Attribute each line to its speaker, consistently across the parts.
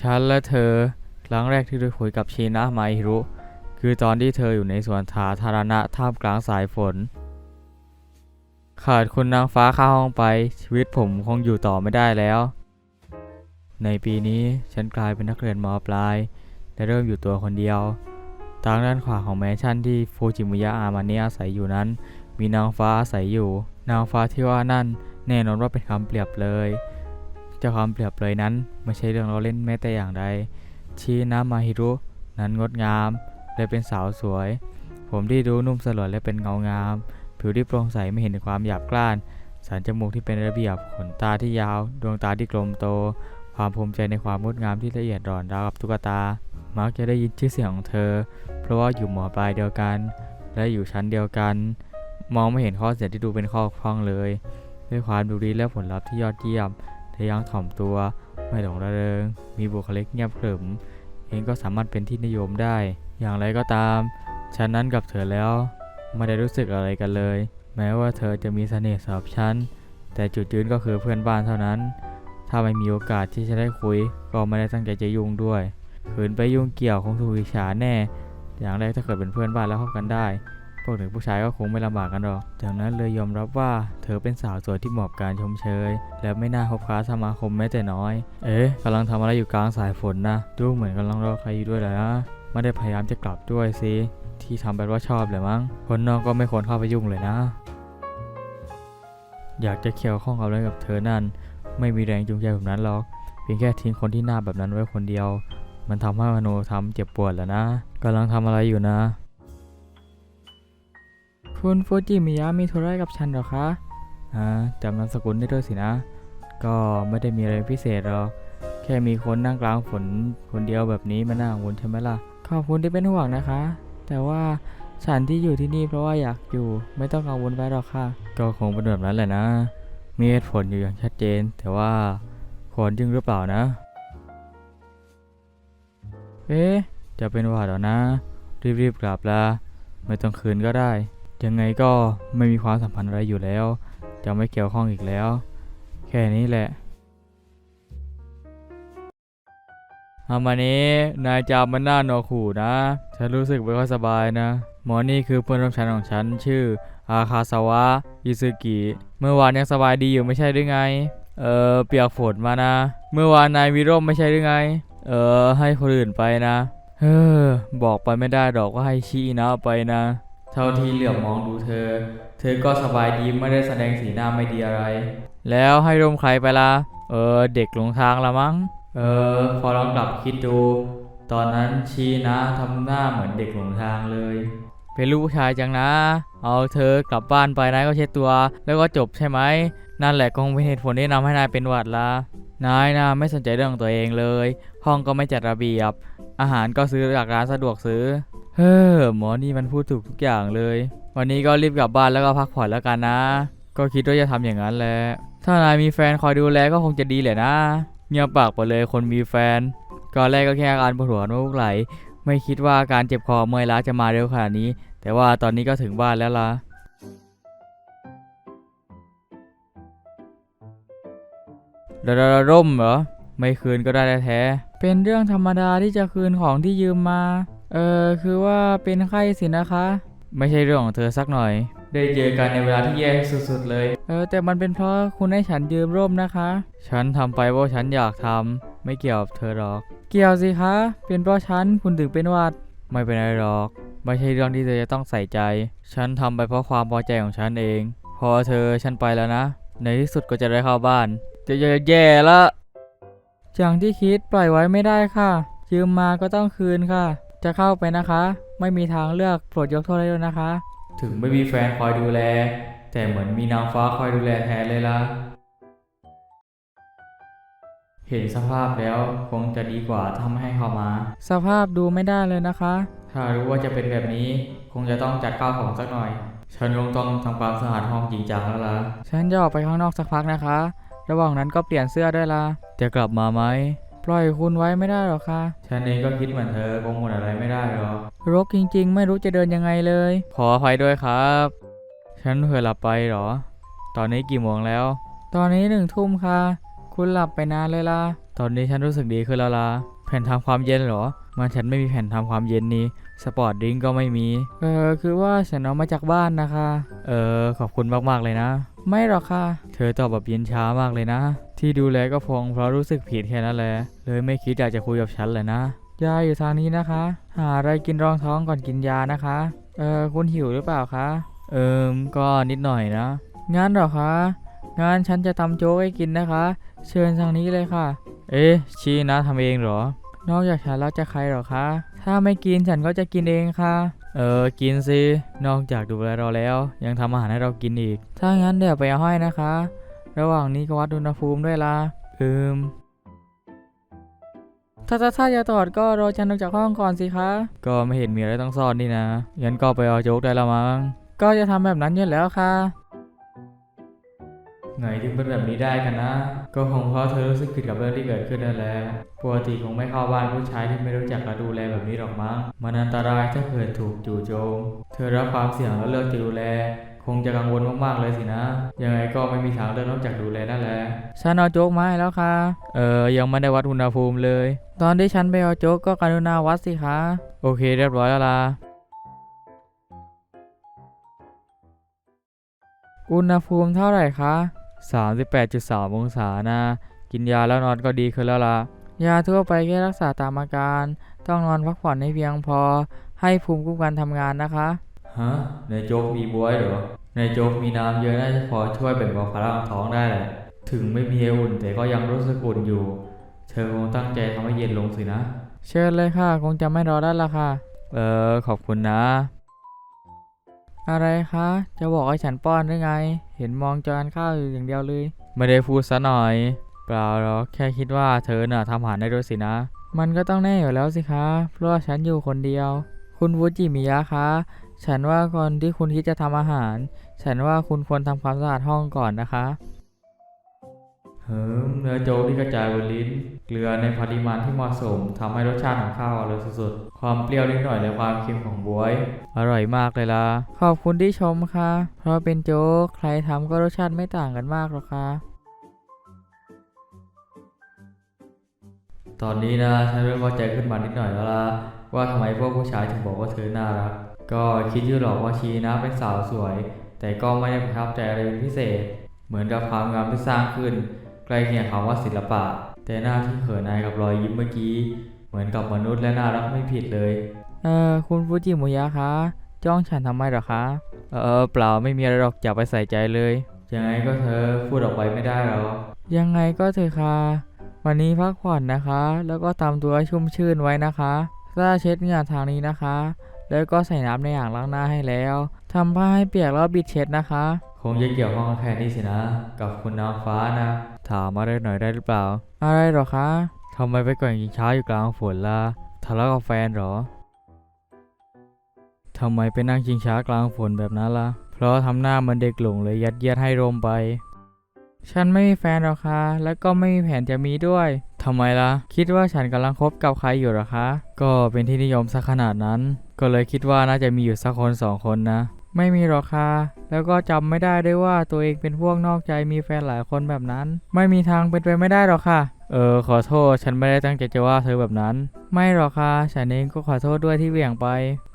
Speaker 1: ฉันและเธอครั้งแรกที่ได้คุยกับชีนะไมฮิรุคือตอนที่เธออยู่ในสวนสาธารณะท่ามกลางสายฝน ขาดคุณนางฟ้าข้าห้องไป ชีวิตผมคงอยู่ต่อไม่ได้แล้ว ในปีนี้ฉันกลายเป็นนักเรียนมปลาย และเริ่มอยู่ตัวคนเดียว ทางด้านขวาของแมนชั่นที่ฟูจิมุยะอามาเนะอาศัยอยู่นั้น มีนางฟ้าอาศัยอยู่ นางฟ้าที่ว่านั่นแน่นอนว่าเป็นคำเปรียบเลย เจ้าคำเปรียบเลยนั้นไม่ใช่เรื่องเราเล่นแม้แต่อย่างใดชีนะมาฮิรุนั้นงดงามและเป็นสาวสวย ผมที่ดูนุ่มสลวยและเป็นเงางาม ผิวที่โปร่งใสไม่เห็นความหยาบกร้าน สันจมูกที่เป็นระเบียบขนตาที่ยาว ดวงตาที่กลมโต ความภูมิใจในความงดงามที่ละเอียดอ่อนราวกับตุ๊กตา มักจะได้ยินชื่อเสียงของเธอ เพราะว่าอยู่หมอปลายเดียวกัน และอยู่ชั้นเดียวกัน มองไม่เห็นข้อเสียที่ดูเป็นข้อพร่องเลย ด้วยความดูดีและผลลัพธ์ที่ยอดเยี่ยม อยังถ่อมตัว ไม่หลงระเริง มีบุคลิกเงียบขรึม เองก็สามารถเป็นที่นิยมได้ อย่างไรก็ตาม ฉันนั้นกับเธอแล้ว ไม่ได้รู้สึกอะไรกันเลย แม้ว่าเธอจะมีเสน่ห์สำหรับฉัน แต่จุดยืนก็คือเพื่อนบ้านเท่านั้น ถ้าไม่มีโอกาสที่จะได้คุย ก็ไม่ได้ตั้งใจจะยุ่งด้วยขืนไปยุ่งเกี่ยวคงถูกอิจฉาแน่ อย่างแรกถ้าเกิดเป็นเพื่อนบ้านแล้วเข้ากันได้ วกเด็กผู้ชายก็คงไม่ลำบากกันหรอก จากนั้นเลยยอมรับว่าเธอเป็นสาวสวยที่เหมาะกับการชมเชย และไม่น่าคบค้าสมาคมแม้แต่น้อย เอ๊ะกำลังทำอะไรอยู่กลางสายฝนนะ ดูเหมือนกำลังรอใครอยู่ด้วยแหละนะไม่ได้พยายามจะกลับด้วยสิที่ทำแบบว่าชอบเลยมั้ง คนนอกก็ไม่ควรเข้าไปยุ่งเลยนะ อยากจะเกี่ยวข้องกับอะไรกับเธอนั่น ไม่มีแรงจูงใจแบบนั้นหรอก เพียงแค่ทิ้งคนที่หน้าแบบนั้นไว้คนเดียว มันทำให้มโนทำเจ็บปวดแล้วนะกำลังทำอะไรอยู่นะ คุณฟูจิมิยะมีธุระกับฉันเหรอคะอ่าจำนามสกุลได้ด้วยสินะ ก็ไม่ได้มีอะไรพิเศษหรอกแค่มีคนนั่งกลางฝนคนเดียวแบบนี้มันน่ากังวลใช่ไหมล่ะ ขอบคุณที่เป็นห่วงนะคะ แต่ว่าฉันที่อยู่ที่นี่เพราะว่าอยากอยู่ ไม่ต้องกังวลไปหรอกค่ะ ก็คงเป็นแบบนั้นแหละนะ มีเหตุผลอยู่อย่างชัดเจน แต่ว่าควรจริงหรือเปล่านะ เอ๊ะ จะเป็นหวัดเหรอนะ รีบๆกลับละไม่ต้องคืนก็ได้ ยังไงก็ไม่มีความสัมพันธ์อะไรอยู่แล้ว จะไม่เกี่ยวข้องอีกแล้ว แค่นี้แหละอามานี้นายจามันหน้าหนวกหูนะ ฉันรู้สึกไม่ค่อยสบายนะ หมอนี่คือเพื่อนร่วมชั้นของฉันชื่อ อาคาซาวะอิซึกิ เมื่อวานยังสบายดีอยู่ไม่ใช่หรือไง เออเปียกฝนมานะ เมื่อวานนายมีร่มไม่ใช่หรือไง เออให้คนอื่นไปนะเฮ้อบอกไปไม่ได้ดอกว่าให้ชี้นะไปนะ ท่าที่เหลือบมองดูเธอ เธอก็สบายดีไม่ได้แสดงสีหน้าไม่ดีอะไร แล้วให้ร่มใครไปล่ะเออเด็กหลงทางละมั้ง เออ พอลองกลับคิดดู ตอนนั้นชีนะทำหน้าเหมือนเด็กหลงทางเลย เป็นลูกชายจังนะ เอาเธอกลับบ้านไปนายก็เช็ดตัว แล้วก็จบใช่ไหม นั่นแหละคงเป็นเหตุผลที่นำให้นายเป็นหวัดละ นายนะไม่สนใจเรื่องของตัวเองเลย ห้องก็ไม่จัดระเบียบ อาหารก็ซื้อจากร้านสะดวกซื้อ เฮ้อหมอนี่มันพูดถูกทุกอย่างเลย วันนี้ก็รีบกลับบ้านแล้วก็พักผ่อนแล้วกันนะ ก็คิดว่าจะทำอย่างนั้นแหละ ถ้านายมีแฟนคอยดูแลก็คงจะดีแหละนะ เงียบปากไปเลยคนมีแฟนก่อนแรกก็แค่อาการปวดหัวน้ำมูกไหล ไม่คิดว่าอาการเจ็บคอเมื่อยล้าจะมาเร็วขนาดนี้ แต่ว่าตอนนี้ก็ถึงบ้านแล้วล่ะ ดาดาร่มเหรอ ไม่คืนก็ได้แท้เป็นเรื่องธรรมดาที่จะคืนของที่ยืมมา เออคือว่าเป็นไข้สินะคะ ไม่ใช่เรื่องของเธอสักหน่อย ได้เจอกันในเวลาที่แย่สุดๆเลย เออแต่มันเป็นเพราะคุณให้ฉันยืมร่มนะคะ ฉันทำไปเพราะฉันอยากทำไม่เกี่ยวกับเธอหรอก เกี่ยวสิคะ เป็นเพราะฉันคุณถึงเป็นวัด ไม่เป็นไรหรอก ไม่ใช่เรื่องที่เธอจะต้องใส่ใจ ฉันทำไปเพราะความพอใจของฉันเอง พอเธอฉันไปแล้วนะ ในที่สุดก็จะได้เข้าบ้าน จะแย่ละอย่างที่คิดปล่อยไว้ไม่ได้ค่ะ ยืมมาก็ต้องคืนค่ะ จะเข้าไปนะคะ ไม่มีทางเลือกโปรดยกโทษให้ด้วยนะคะ ถึงไม่มีแฟนคอยดูแล แต่เหมือนมีนางฟ้าคอยดูแลแทนเลยล่ะเห็นสภาพแล้วคงจะดีกว่าถ้าไม่ให้เข้ามา สภาพดูไม่ได้เลยนะคะ ถ้ารู้ว่าจะเป็นแบบนี้ คงจะต้องจัดข้าวของสักหน่อย ฉันคงต้องทำความสะอาดห้องจริงจังแล้วล่ะ ฉันจะออกไปข้างนอกสักพักนะคะ ระหว่างนั้นก็เปลี่ยนเสื้อด้วยล่ะจะกลับมาไหมปล่อยคุณไว้ไม่ได้หรอกค่ะ ฉันเองก็คิดเหมือนเธอคงหมดอะไรไม่ได้หรอกรกจริง ๆ ไม่รู้จะเดินยังไงเลย ขออภัยด้วยครับ ฉันเผลอหลับไปเหรอ ตอนนี้กี่โมงแล้ว ตอนนี้หนึ่งทุ่มค่ะ คุณหลับไปนานเลยล่ะทตอนนี้ฉันรู้สึกดีขึ้นแล้วล่ะ แผ่นทำความเย็นเหรอ มันฉันไม่มีแผ่นทำความเย็นนี้ สปอร์ตดริงก์ก็ไม่มี เออคือว่าฉันเอามาจากบ้านนะคะ เออขอบคุณมากๆเลยนะ ไม่หรอกค่ะ เธอตอบแบบเย็นช้ามากเลยนะ ที่ดูแลก็พงเพราะรู้สึกผิดแค่นั้นแหละ เลยไม่คิดอยากจะคุยกับฉันเลยนะ ยาอยู่ทางนี้นะคะ หาอะไรกินรองท้องก่อนกินยานะคะ เออคุณหิวหรือเปล่าคะ เอิมก็นิดหน่อยนะ งั้นหรอคะงั้นฉันจะทำโจ๊กให้กินนะคะ เชิญทางนี้เลยค่ะ เอ๊ะชีนะทำเองเหรอ นอกจากฉันแล้วจะใครหรอคะ ถ้าไม่กินฉันก็จะกินเองค่ะ เออ กินสิ นอกจากดูแลเราแล้ว ยังทำอาหารให้เรากินอีก ถ้างั้นเดี๋ยวไปเอาให้นะคะ ระหว่างนี้ก็วัดอุณหภูมิด้วยล่ะอืม ถ้าถ้าถ้าจะตอดก็รอฉันออกจากห้องก่อนสิคะ ก็ไม่เห็นมีอะไรต้องซ่อนนี่นะ งั้นก็ไปเอาโจ๊กได้ละมั้ง ก็จะทำแบบนั้นอยู่แล้วค่ะ ไงถึงเป็นแบบนี้ได้กันนะ ก็คงเพราะเธอรู้สึกผิดกับเรื่องที่เกิดขึ้นนั่นแหละปกติคงไม่เข้าบ้านผู้ชายที่ไม่รู้จักและดูแลแบบนี้หรอกมั้งมันอันตรายถ้าเกิดถูกจู่โจม เธอรับความเสี่ยงแล้วเลือกจะดูแลคงจะกังวลมากๆเลยสินะ ยังไงก็ไม่มีทางเลือกนอกจากดูแลนั่นแหละฉันเอาโจ๊กมาให้แล้วค่ะ เออยังไม่ได้วัดอุณหภูมิเลย ตอนที่ฉันไปเอาโจ๊กก็กรุณาวัดสิคะโอเคเรียบร้อยแล้วล่ะอุณหภูมิเท่าไหร่คะ 38.3 องศานะ กินยาแล้วนอนก็ดีขึ้นแล้วล่ะ ยาทั่วไปแค่รักษาตามอาการ ต้องนอนพักผ่อนให้เพียงพอ ให้ภูมิคุ้มกันทำงานนะคะ ฮะ ในโจ๊กมีบวยเหรอ ในโจ๊กมีน้ำเยอะน่าจะพอช่วยแบ่งเบาภาระของท้องได้แหละ ถึงไม่มีอุ่นแต่ก็ยังรู้สึกอุ่นอยู่ เธอคงตั้งใจทำให้เย็นลงสินะ เชิญเลยค่ะ คงจะไม่รอได้ละค่ะ เออขอบคุณนะ อะไรคะ จะบอกให้ฉันป้อนหรือไง เห็นมองจานข้าวอยู่อย่างเดียวเลย ไม่ได้พูดซะหน่อย เปล่าหรอกแค่คิดว่าเธอน่ะทำอาหารได้ด้วยสินะ มันก็ต้องแน่อยู่แล้วสิคะ เพราะว่าฉันอยู่คนเดียว คุณวูจิมิยะคะ ฉันว่าก่อนที่คุณคิดจะทำอาหาร ฉันว่าคุณควรทำความสะอาดห้องก่อนนะคะ เฮิมเนื้อโจ๊กที่กระจายบนลิ้น เกลือในปริมาณที่เหมาะสมทำให้รสชาติของข้าวอร่อยสุดๆ ความเปรี้ยวนิดหน่อยและความเค็มของบวย อร่อยมากเลยล่ะ ขอบคุณที่ชมค่ะ เพราะเป็นโจ๊กใครทำก็รสชาติไม่ต่างกันมากหรอกค่ะ ตอนนี้นะฉันเริ่มเข้าใจขึ้นมานิดหน่อยแล้วล่ะว่าทำไมพวกผู้ชายถึงบอกว่าเธอน่ารัก ก็คิดอยู่หรอกว่าชีนะเป็นสาวสวย แต่ก็ไม่ได้ประทับใจอะไรเป็นพิเศษ เหมือนกับความงามที่สร้างขึ้น ใกล้เคียงคำว่าศิลปะ แต่หน้าที่เขินอายกับรอยยิ้มเมื่อกี้ เหมือนกับมนุษย์และน่ารักไม่ผิดเลย เออคุณฟูจิมุยะคะ จ้องฉันทำไมหรอคะ เออเปล่าไม่มีอะไรหรอกอย่าไปใส่ใจเลย ยังไงก็เธอพูดออกไปไม่ได้หรอกยังไงก็เถอะค่ะ วันนี้พักผ่อนนะคะ แล้วก็ทำตัวให้ชุ่มชื่นไว้นะคะถ้าเช็ดเหงื่อทางนี้นะคะ แล้วก็ใส่น้ำในอ่างล้างหน้าให้แล้วทำผ้าให้เปียกแล้วบิดเช็ดนะคะ คงจะเกี่ยวข้องกับแค่นี้สินะ กับคุณนางฟ้านะ ถามอะไรหน่อยได้หรือเปล่า อะไรหรอคะทำไมไปก่อนกินเช้าอยู่กลางฝนล่ะทะเลาะกับแฟนเหรอทำไมไปนั่งชิงช้ากลางฝนแบบนั้นล่ะ เพราะทำหน้าเหมันเด็กหลงเลยยัดเยียดให้ร่มไป ฉันไม่มีแฟนหรอกค่ะ และก็ไม่มีแผนจะมีด้วยทำไมล่ะ คิดว่าฉันกำลังคบกับใครอยู่หรอคะ ก็เป็นที่นิยมสักขนาดนั้น ก็เลยคิดว่าน่าจะมีอยู่สักคนสองคนนะ ไม่มีหรอกค่ะแล้วก็จำไม่ได้ด้วยว่าตัวเองเป็นพวกนอกใจมีแฟนหลายคนแบบนั้น ไม่มีทางเป็นไปไม่ได้หรอกค่ะ เออ ขอโทษ ฉันไม่ได้ตั้งใจจะว่าเธอแบบนั้น ไม่หรอกค่ะ ฉันเองก็ขอโทษด้วยที่เหวี่ยงไป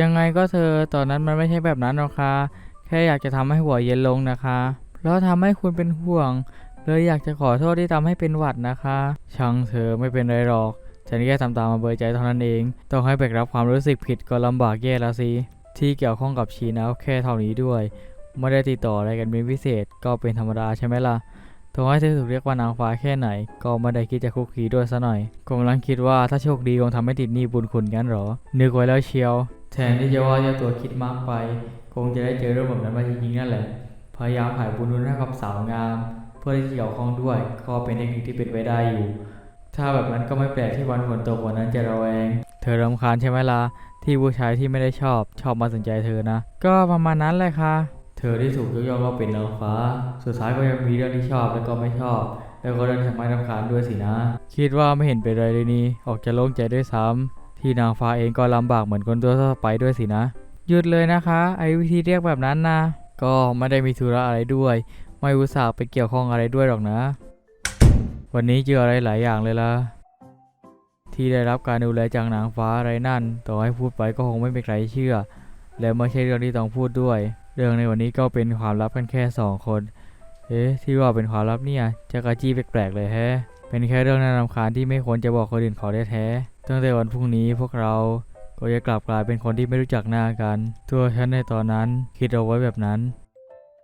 Speaker 1: ยังไงก็เธอ ตอนนั้นมันไม่ใช่แบบนั้นหรอกค่ะ แค่อยากจะทำให้หัวเย็นลงนะคะ แล้วทำให้คุณเป็นห่วง เลยอยากจะขอโทษที่ทำให้เป็นหวัดนะคะ ช่างเธอไม่เป็นไรหรอก ฉันแค่ทำตามมาเบยใจเท่านั้นเอง ต้องให้แบกรับความรู้สึกผิดก็ลำบากแย่แล้วสิ ที่เกี่ยวข้องกับชีนะแค่เท่านี้ด้วย ไม่ได้ติดต่ออะไรกันเป็นพิเศษก็เป็นธรรมดาใช่ไหมล่ะถึงให้เธอถูกเรียกว่านางฟ้าแค่ไหน ก็ไม่ได้คิดจะคุกคีด้วยซะหน่อยกำลังคิดว่าถ้าโชคดีคงทำให้ติดหนี้บุญคุณงั้นหรอ นึกไว้แล้วเชียว แทนที่จะว่าเจ้าตัวคิดมากไป คงจะได้เจอเรื่องแบบนั้นมาจริงๆนั่นแหละ พยายามหายบุญคุณให้กับสาวงาม เพื่อที่จะเกี่ยวข้องด้วย ก็เป็นเทคนิคที่เป็นไปได้อยู่ ถ้าแบบนั้นก็ไม่แปลกที่วันฝนตกวันนั้นจะระแวง เธอรำคาญใช่ไหมล่ะ ที่ผู้ชายที่ไม่ได้ชอบชอบมาสนใจเธอนะ ก็ประมาณนั้นแหละค่ะ เธอที่ถูกยกย่องว่าเป็นนางฟ้า สุดท้ายก็ยังมีเรื่องที่ชอบและก็ไม่ชอบ แล้วก็เรื่องที่ทำให้รำคาญด้วยสินะ คิดว่าไม่เห็นเป็นไรเลยนี่ออกจะโล่งใจด้วยซ้ำที่นางฟ้าเองก็ลำบากเหมือนคนตัวทั่วไปด้วยสินะ หยุดเลยนะคะ ไอ้วิธีเรียกแบบนั้นนะก็ไม่ได้มีธุระอะไรด้วย ไม่อุตส่าห์ไปเกี่ยวข้องอะไรด้วยหรอกนะววันนี้เจออะไรหลายอย่างเลยล่ะ ที่ได้รับการดูแลจากนางฟ้าอะไรนั่น ต่อให้พูดไปก็คงไม่มีใครเชื่อ และไม่ใช่เรื่องที่ต้องพูดด้วย เรื่องในวันนี้ก็เป็นความลับกันแค่สองคน เอ๊ะ ที่ว่าเป็นความลับเนี่ยจะกระจี้แปลกๆเลยแฮะ เป็นแค่เรื่องน่ารำคาญที่ไม่ควรจะบอกคนอื่นเขาแท้ๆตั้งแต่วันพรุ่งนี้พวกเราก็จะกลับกลายเป็นคนที่ไม่รู้จักหน้ากัน ตัวฉันในตอนนั้นคิดเอาไว้แบบนั้น